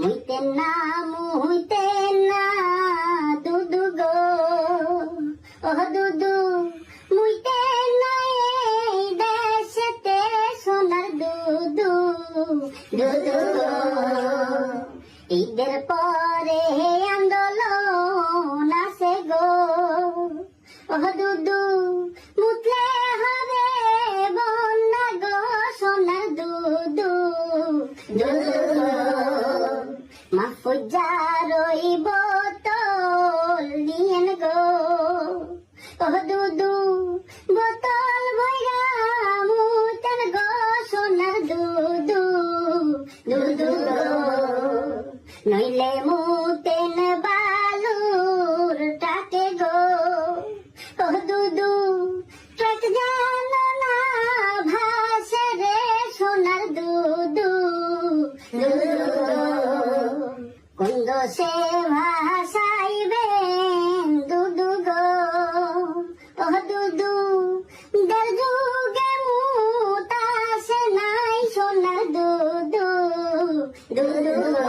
মুইতেন না মুইতেন না, দুদু গো। ও দুদু মুইতেন না, এই দেশেতে সোনার দুদু। দুদু ঈদের পরে আন্দোলন আছে গো। ও মাফুজা রইব তোল গো। ও দুদু বোতল ভৈরা মুতেন গো সোনার দুদু দুদু নইলে মুতেন বালুর টাকে গো। ও দুদু ট্রাক জানো রসে ভাসাইবেন দুদু গো ও দুদু দরজুগে মুতাসে নাই সোনার দুদু দুদু